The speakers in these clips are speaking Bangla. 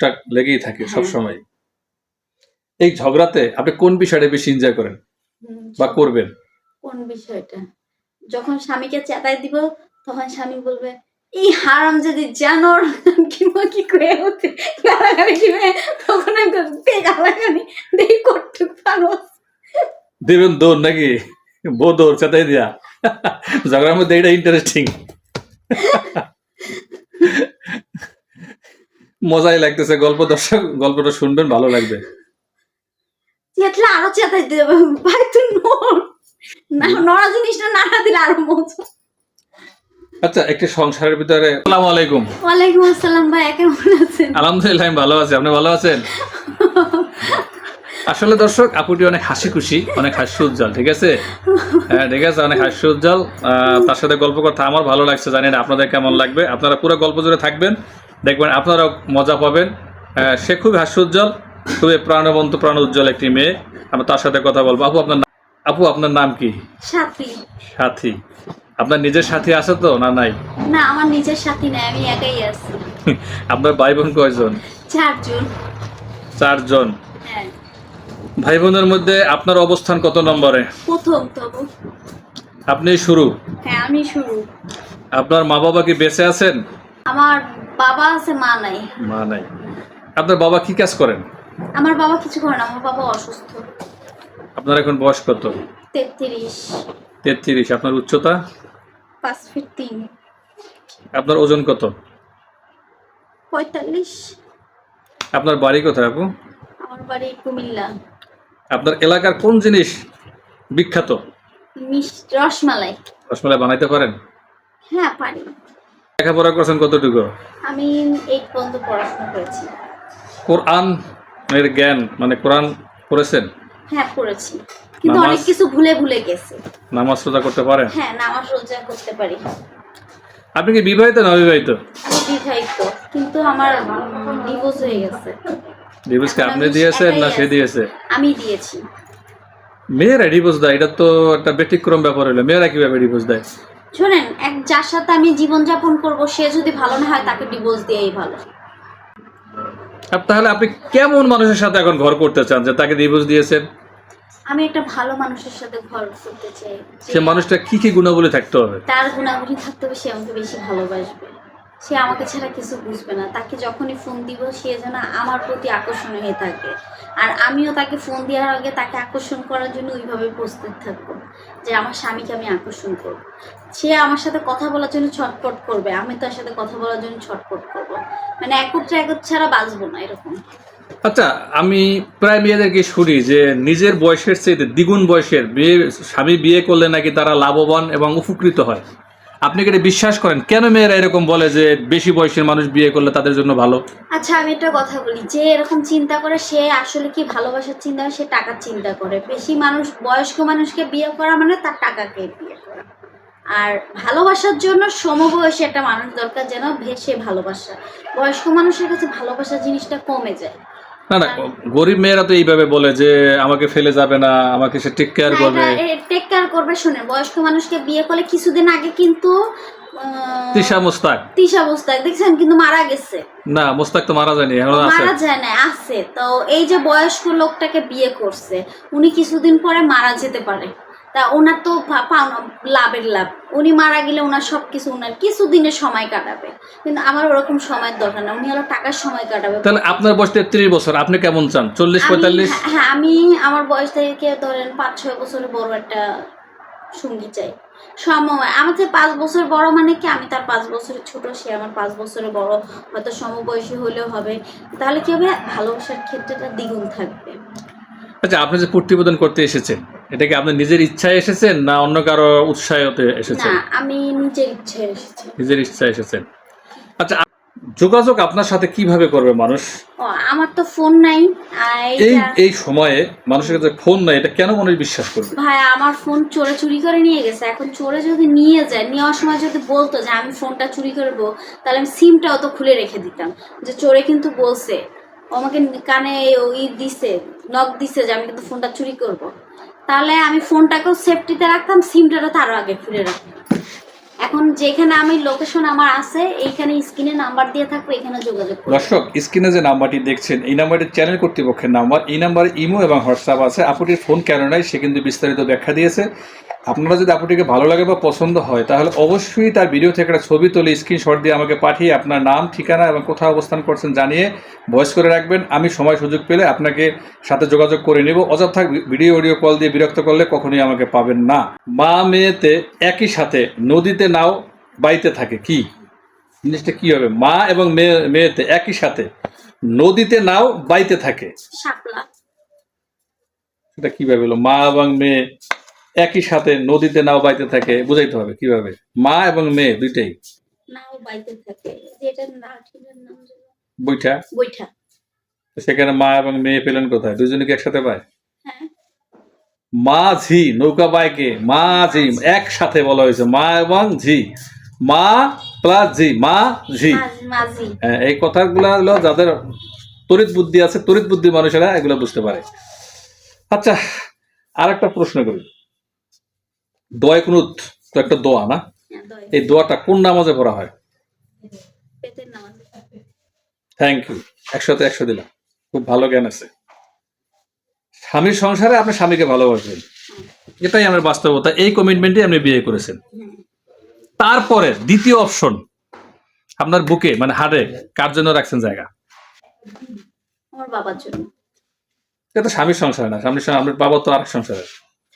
টুকটাক লেগেই থাকে সব সময় এই ঝগড়াতে আপনি কোন বিষয়টা বেশি এনজয় করেন? বা করবেন? কোন বিষয়টা? যখন স্বামীকে চেতায় দিব তখন স্বামী বলবে এই হারাম যদি জানোর কিংবা কি করে হতে? গালাগালি দিবে তখন আমি গালাগালি দেই কটুক পারো দেবেন দৌড় নাকি? বউ দৌড় চেতাই দিয়া। ঝগড়ার মধ্যে এটা ইন্টারেস্টিং মজাই লাগতেছে গল্প দর্শক গল্পটা শুনবেন ভালো লাগবে। চেতলে আরও চেতাই দেবে ভাই তুই নড়া। জিনিসটা নাড়া দিলে আরও মজা। আচ্ছা একটি সংসারের ভিতরে আসসালামু আলাইকুম। ওয়ালাইকুম আসসালাম ভাই কেমন আছেন? আলহামদুলিল্লাহ আমি ভালো আছি। আপনি ভালো আছেন? আসলে দর্শক আপুটি অনেক হাসি খুশি অনেক হাস্য উজ্জ্বল ঠিক আছে? হ্যাঁ ঠিক আছে অনেক হাস্য উজ্জ্বল। আহ, তার সাথে গল্প করতে আমার ভালো লাগছে জানি না আপনাদের কেমন লাগবে। আপনারা পুরো গল্প জুড়ে থাকবেন। দেখবেন আপনারাও মজা পাবেন। সে খুব হাস্য উজ্জ্বল খুবই প্রাণবন্ত প্রাণ উজ্জ্বল একটি মেয়ে। আমরা তার সাথে কথা বলব। আপু আপনার আপু আপনার নাম কি? সাথী। সাথী। আপনার নিজের সাথী আছে তো না নাই? না আমার নিজের সাথী নাই আমি একাই আছি। আপনার ভাই বোন কয়জন? চারজন। চারজন। হ্যাঁ। ভাই বোনের মধ্যে আপনার অবস্থান কত নম্বরে? প্রথম তবু আপনি শুরু? হ্যাঁ আমি শুরু। আপনার মা বাবা কি বেঁচে আছেন? আমার বাবা আছে মা নাই। মা নাই। আপনার বাবা কি কাজ করেন? আমার বাবা কিছু করে না আমার বাবা অসুস্থ। আপনার এখন বয়স কত? তেত্রিশ। তেত্রিশ। আপনার উচ্চতা? পাঁচ ফিট তিন। আপনার ওজন কত? পঁয়তাল্লিশ। আপনার বাড়ি কোথায় আপু? আমার বাড়ি কুমিল্লা। আপনার এলাকার কোন জিনিস বিখ্যাত? রসমালাই। রসমালাই বানাইতে পারেন? হ্যাঁ পারি। লেখাপড়া করছেন কতটুকু? আমি এইট পর্যন্ত পড়াশোনা করেছি। কোরআন এর জ্ঞান মানে কোরআন পড়েছেন? হ্যাঁ পড়েছি। কিন্তু অনেক কিছু ভুলে ভুলে গেছে। নামাজ রোজা করতে পারেন? হ্যাঁ নামাজ রোজা করতে পারি। আপনি কি বিবাহিত না অবিবাহিত? আমি বিবাহিত কিন্তু আমার ডিভোর্স হয়ে গেছে। ডিভোর্স কি আপনি দিয়েছেন না সে। দিয়েছে? আমি দিয়েছি। মেয়েরা ডিভোর্স দেয় এটা তো একটা ব্যতিক্রম ব্যাপার হলো। মেয়েরা কীভাবে ডিভোর্স দেয়? শোনেন এক যার সাথে আমি জীবনযাপন করব সে যদি ভালো না হয় তাকে ডিভোর্স দিয়েই ভালো। তাহলে আপনি কেমন মানুষের সাথে এখন ঘর করতে চান যে তাকে ডিভোর্স দিয়েছেন? আমি একটা ভালো মানুষের সাথে ঘর করতে চাই। সে মানুষটা কি কি গুণাবলী থাকতে হবে? তার গুণাবলী থাকতে হবে সে আমাকে বেশি ভালোবাসবে। সে আমাকে ছাড়া কিছু বুঝবে না। তাকে যখনই ফোন দিব, সে যেন আমার প্রতি আকর্ষণ হয়ে থাকে। আর আমিও তাকে ফোন দেওয়ার আগে তাকে আকর্ষণ করার জন্য ওইভাবে প্রস্তুত থাকব, যে আমার স্বামীকে আমি আকর্ষণ করব। সে আমার সাথে কথা বলার জন্য ছটপট করবে, আমি তার সাথে কথা বলার জন্য ছটপট করব। মানে একত্রে একত্র ছাড়া বাঁচবো না এরকম। আচ্ছা আমি প্রায় মেয়েদেরকে শুনি যে নিজের বয়সের চেয়ে দ্বিগুণ বয়সের বিয়ে স্বামী বিয়ে করলে নাকি তারা লাভবান এবং উপকৃত হয়। আপনি কি এটা বিশ্বাস করেন? কেন মেয়েরা এরকম বলে যে বেশি বয়সের মানুষ বিয়ে করলে তাদের জন্য ভালো? আচ্ছা আমি একটা কথা বলি। যে এরকম চিন্তা করে, সে আসলে কি ভালোবাসার চিন্তা সে টাকার চিন্তা করে। বেশি মানুষ, বয়স্ক মানুষকে বিয়ে করা মানে তার টাকাকে বিয়ে করা। আর ভালোবাসার জন্য সমবয়সী একটা মানুষ দরকার যেন সে ভালোবাসা। বয়স্ক মানুষের কাছে ভালোবাসা জিনিসটা কমে যায়। না না গরিব মেয়েরা তো এইভাবে বলে যে আমাকে ফেলে যাবে না আমাকে সে টেক কেয়ার করবে। টেক কেয়ার করবে শুনে। বয়স্ক মানুষকে বিয়ে করলে কিছুদিন আগে কিন্তু তিশা মোস্তাক। তিশা মুস্তাক দেখছেন? কিন্তু মারা গেছে। না মোস্তাক তো মারা যায়নি এখন আছে। মারা যায় না আছে। তো এই যে বয়স্ক লোকটাকে বিয়ে করছে উনি কিছুদিন পরে মারা যেতে পারে। তা ওনার তো পাওনা লাভের লাভ। উনি মারা গেলে ওনার সব কিছু ওনার কিছুদিনের সময় কাটাবে। কিন্তু আমার ওরকম সময়ের দরকার না। উনি হলো টাকার সময় কাটাবে। তাহলে আপনার বয়স তেত্রিশ বছর। আপনি কেমন চান? চল্লিশ পঁয়তাল্লিশ? হ্যাঁ, হ্যাঁ আমি আমার বয়স থেকে ধরেন পাঁচ ছয় বছরের বড় একটা সঙ্গী চাই। সময় আমার থেকে পাঁচ বছর বড় মানে কি? আমি তার পাঁচ বছরের ছোট সে আমার পাঁচ বছরের বড়। হয়তো সমবয়সী হলেও হবে। তাহলে কি হবে? ভালোবাসার ক্ষেত্রেটা দ্বিগুণ থাকবে। আচ্ছা আপনি যে প্রতিবেদন করতে এসেছেন এটা কি আপনি নিজের ইচ্ছায় এসেছেন না অন্য কারও উৎসাহতে এসেছেন? না আমি নিজের ইচ্ছে এসেছি। নিজের ইচ্ছায় এসেছেন। আচ্ছা যোগাযোগ আপনার সাথে কীভাবে করবে মানুষ? আমার তো ফোন নাই এই এই সময়ে মানুষের কাছে ফোন নাই এটা কেন মানুষ বিশ্বাস করবে? ভাই আমার ফোন চোরে চুরি করে নিয়ে গেছে। এখন চোরে যদি নিয়ে যায় নেওয়ার সময় যদি বলতো যে আমি ফোনটা চুরি করব তাহলে আমি সিমটাও তো খুলে রেখে দিতাম। যে চোরে কিন্তু বলছে আমাকে কানে ওই দিছে নখ দিছে যে আমি কিন্তু ফোনটা চুরি করব। তাহলে আমি ফোনটাকেও সেফটিতে রাখতাম সিমটারও তারও আগে খুলে রাখতাম। এখন যেখানে আমি লোকেশন আমার আছে, এইখানে স্ক্রিনে নাম্বার দিয়ে থাকব, এখানে যোগাযোগ দর্শক স্ক্রিনে যে নাম্বারটি দেখছেন, এই নাম্বারটি চ্যানেল কর্তৃপক্ষের নাম্বার এই নাম্বারে ইমো এবং হোয়াটসঅ্যাপ আছে। আপনি ফোন কেন নাই, সে কিন্তু বিস্তারিত ব্যাখ্যা দিয়েছে। আপনারা যদি আপুটিকে ভালো লাগে বা পছন্দ হয় তাহলে অবশ্যই তার ভিডিও থেকে একটা ছবি তুলে স্ক্রিনশট দিয়ে আমাকে পাঠিয়ে আপনার নাম ঠিকানা এবং কোথায় অবস্থান করছেন জানিয়ে ভয়েস করে রাখবেন। আমি সময় সুযোগ পেলে আপনাকে সাথে যোগাযোগ করে নেব। অযথা ভিডিও অডিও কল দিয়ে বিরক্ত করলে কখনোই আমাকে পাবেন না। মা মেয়েতে একই সাথে নদীতে নাও বাইতে থাকে। কি? জিনিসটা কি হবে? মা এবং মেয়ে মেয়েতে একই সাথে নদীতে নাও বাইতে থাকে। সেটা কীভাবে হলো? মা এবং মেয়ে একই সাথে নদীতে নাও বাইতে থাকে বুঝাইতে হবে কীভাবে? মা এবং মেয়ে দুইটাই? নাও বাইতে থাকে নাম যেন বৈঠা? সেখানে মা এবং মেয়ে পেলেন কোথায়? দুজনে কি একসাথে পায়? হ্যাঁ। মা ঝি নৌকা বাইকে মা ঝি একসাথে বলা হয়েছে মা এবং ঝি। মা প্লাস ঝি মা ঝি। হ্যাঁ, এই কথাগুলো হলো যাদের তড়িৎ বুদ্ধি আছে তড়িৎ বুদ্ধি মানুষেরা এগুলো বুঝতে পারে। আচ্ছা আর একটা প্রশ্ন করি। দোয়া কুনুত তো একটা দোয়া না? হ্যাঁ, এই দোয়াটা কোন নামাজে পড়া হয়? থ্যাংক ইউ একশোতে একশো দিলাম। খুব ভালো জ্ঞান আছে। স্বামীর সংসারে আপনি স্বামীকে ভালোবাসবেন। এটাই আমার বাস্তবতা। এই কমিটমেন্টে আপনি বিয়ে করেছেন। হ্যাঁ। তারপরে দ্বিতীয় অপশন আপনার বুকে মানে হাড়ে কার জন্য রাখছেন জায়গা? আমার বাবার জন্য। এটা তো স্বামীর সংসার না। স্বামীর আপনার বাবা তো আরেক সংসারে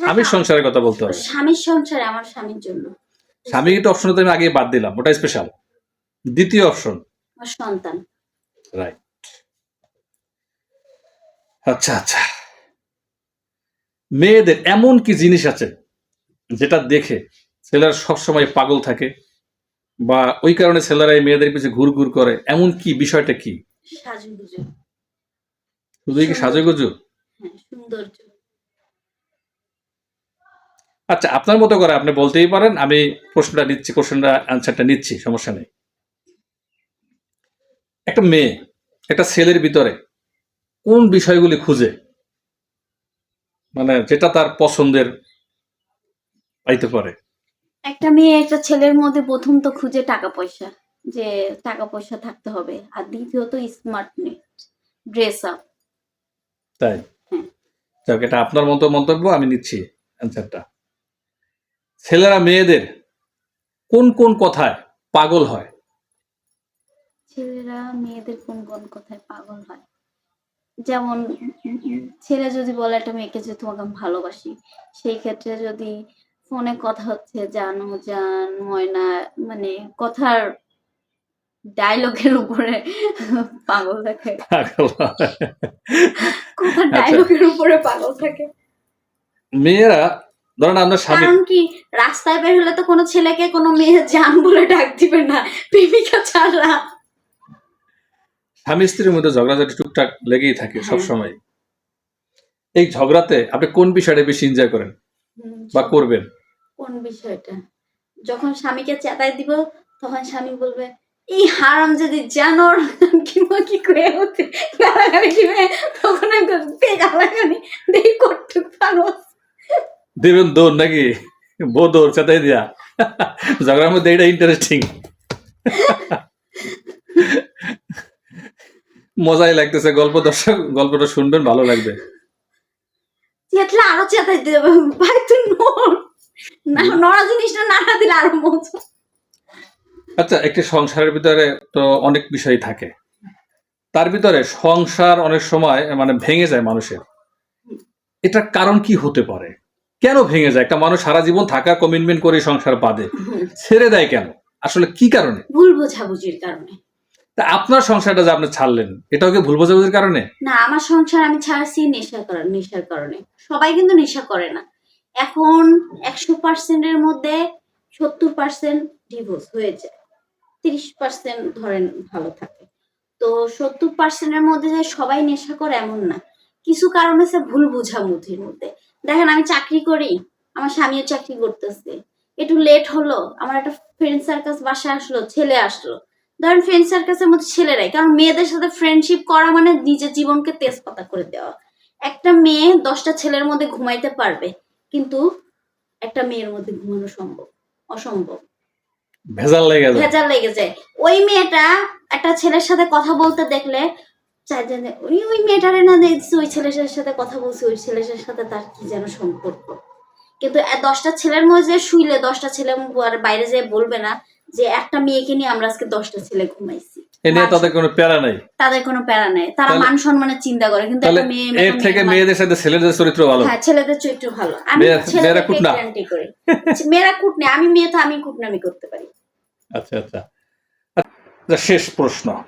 স্বামীর সংসারের কথা বলতে হবে। স্বামীর সংসারে আমার স্বামীর জন্য। স্বামী কিন্তু অপশন তো আমি আগে বাদ দিলাম ওটা স্পেশাল দ্বিতীয় অপশন সন্তান। রাইট আচ্ছা আচ্ছা। মেয়েদের এমন কি জিনিস আছে যেটা দেখে ছেলেরা সবসময় পাগল থাকে বা ওই কারণে ছেলেরা এই মেয়েদের পিছনে ঘুর ঘুর করে? এমন কি বিষয়টা কি? সাজুগুজু। শুধুই কি সাজুগুজু? হ্যাঁ সৌন্দর্য। আচ্ছা আপনার মতো করে আপনি বলতেই পারেন আমি প্রশ্নটা নিচ্ছি কোশ্চেনটা অ্যান্সারটা নিচ্ছি সমস্যা নেই। একটা মেয়ে একটা ছেলের ভিতরে কোন বিষয়গুলি খুঁজে? মানে যেটা তার পছন্দের পাইতে পারে। একটা মেয়ে একটা ছেলের মধ্যে প্রথম তো খুঁজে টাকা পয়সা যে টাকা পয়সা থাকতে হবে আর দ্বিতীয়ত স্মার্টনেস ড্রেস আপ তাই? হুম। যাক এটা আপনার মতো মন্তব্য আমি নিচ্ছি অ্যান্সারটা ছেলেরা মেয়েদের কোন কোন কথায় পাগল হয়? ছেলেরা মেয়েদের কোন কোন কথায় পাগল হয়? যেমন ছেলে যদি বলে একটা মেয়েকে যে তোমাকে আমি ভালোবাসি সেই ক্ষেত্রে যদি ফোনে কথা হচ্ছে জানো জান ময়না মানে কথার ডায়লগের উপরে পাগল থাকে। কথার আচ্ছা। ডায়লগের উপরে পাগল থাকে। মেয়েরা ধরেন স্বামী কারণ কি? রাস্তায় বের হলে তো কোনো ছেলেকে কোনো মেয়ে জান বলে ডাক দিবে না। প্রেমিকা ছাড়া। স্বামী স্ত্রীর মধ্যে ঝগড়াঝাটি টুকটাক লেগেই থাকে হ্যাঁ। সবসময়। এই ঝগড়াতে আপনি কোন বিষয়টা বেশি এনজয় করেন? বা করবেন? কোন বিষয়টা? যখন স্বামীকে চেতাই দিব তখন স্বামী বলবে এই হারাম যদি জানোর কিংবা কি করে হতে? গালাগালি দিবে। তখন আমি গালাগালি দেই করতে পারো দেবেন দৌড় নাকি? বউ দৌড় চেতাই দিয়া। ঝগড়ার মধ্যে এটা ইন্টারেস্টিং মজাই লাগতেছে গল্প দর্শক গল্পটা শুনবেন ভালো লাগবে। চেতলে আরও চেতাই দেবে ভাই তুই না নড়া জিনিসটা নাড়া দিলে আরও মজা। আচ্ছা একটি সংসারের ভিতরে তো অনেক বিষয় থাকে। তার ভিতরে সংসার অনেক সময় মানে ভেঙে যায় মানুষের। এটার কারণ কি হতে পারে? কেন ভেঙে যায়? একটা মানুষ সারা জীবন থাকা কমিটমেন্ট করে সংসার বাদে ছেড়ে দেয় কেন? আসলে কি কারণে? ভুল বোঝাবুঝির কারণে। তা আপনার সংসারটা যে আপনি ছাড়লেন এটাও কি ভুল বোঝাবুঝির কারণে? না আমার সংসার আমি ছাড়ছি নেশা কারণে নেশার কারণে। সবাই কিন্তু নেশা করে না। এখন একশো পার্সেন্টের মধ্যে সত্তর পার্সেন্ট ডিভোর্স হয়ে যায়। তিরিশ পার্সেন্ট ধরেন ভালো থাকে। তো সত্তর পার্সেন্টের মধ্যে যে সবাই নেশা করে এমন না। কিছু কারণ আছে ভুল বোঝাবুঝির মধ্যে। দেখেন আমি চাকরি করি আমার স্বামীও চাকরি করতেছে। একটু লেট হলো আমার একটা ফ্রেন্ড সার্কাস বাসায় আসলো ছেলে আসলো। ধরেন ফ্রেন্ড সার্কাসের মধ্যে ছেলেরাই কারণ মেয়েদের সাথে ফ্রেন্ডশিপ করা মানে নিজের জীবনকে তেজপাতা করে দেওয়া। একটা মেয়ে দশটা ছেলের মধ্যে ঘুমাইতে পারবে কিন্তু একটা মেয়ের মধ্যে ঘুমানো সম্ভব অসম্ভব। ভেজাল লেগে যায়। ভেজাল লেগে যায়। ওই মেয়েটা একটা ছেলের সাথে কথা বলতে দেখলে যে, ওই ওই মেয়েটারে না দেখছি ওই ছেলেটার সাথে কথা বলছি ওই ছেলেটার সাথে তার কি যেন সম্পর্ক। কিন্তু দশটা ছেলের মধ্যে শুইলে দশটা ছেলে আর বাইরে যেয়ে বলবে না যে একটা মেয়েকে নিয়ে আমরা আজকে দশটা ছেলে ঘুমাইছি। তাদের কোনো প্যারা নেই। তাদের কোনো প্যারা নেই। তারা মান সম্মানের চিন্তা করে কিন্তু একটা মেয়ে এর থেকে মেয়েদের সাথে ছেলেদের চরিত্র ভালো। হ্যাঁ ছেলেদের চরিত্র ভালো। আমি ছেলেদেরকে কুটনা। করি। মেয়েরা কুটনে আমি মেয়ে তো আমি কুটনামি করতে পারি। আচ্ছা আচ্ছা। আচ্ছা, শেষ প্রশ্ন।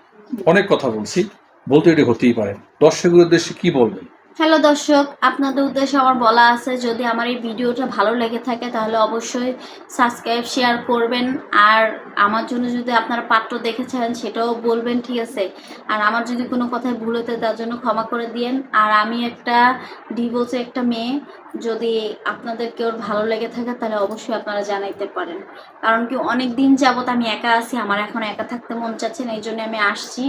অনেক কথা বলছি। বলতে এটি হতেই পারে। দর্শকের উদ্দেশ্যে কি বলবেন? হ্যালো দর্শক, আপনাদের উদ্দেশ্যে আমার বলা আছে, যদি আমার এই ভিডিওটা ভালো লেগে থাকে তাহলে অবশ্যই সাবস্ক্রাইব, শেয়ার করবেন। আর আমার জন্য যদি আপনারা পাত্র দেখেছেন সেটাও বলবেন, ঠিক আছে? আর আমার যদি কোনো কথায় ভুল হতে তার জন্য ক্ষমা করে দিয়েন। আর আমি একটা ডিভোর্সে একটা মেয়ে, যদি আপনাদের কেউ ভালো লেগে থাকে, তাহলে অবশ্যই আপনারা জানাইতে পারেন। কারণ কি অনেক দিন যাবত আমি একা আছি, আমার এখন একা থাকতে মন চাচ্ছে না, এই জন্য আমি আসছি।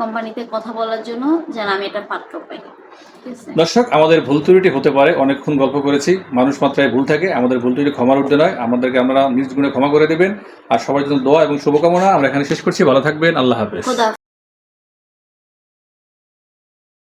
কোম্পানিতে কথা বলার জন্য যেন আমি এটা পাত্র পাই। দর্শক আমাদের ভুল ত্রুটি হতে পারে অনেকক্ষণ গল্প করেছি মানুষ মাত্রায় ভুল থাকে আমাদের ভুল ত্রুটি ক্ষমার উঠতে নয় আমাদেরকে আমরা নিজ গুণে ক্ষমা করে দেবেন আর সবার জন্য দোয়া এবং শুভকামনা আমরা এখানে শেষ করছি ভালো থাকবেন আল্লাহ হাফেজ।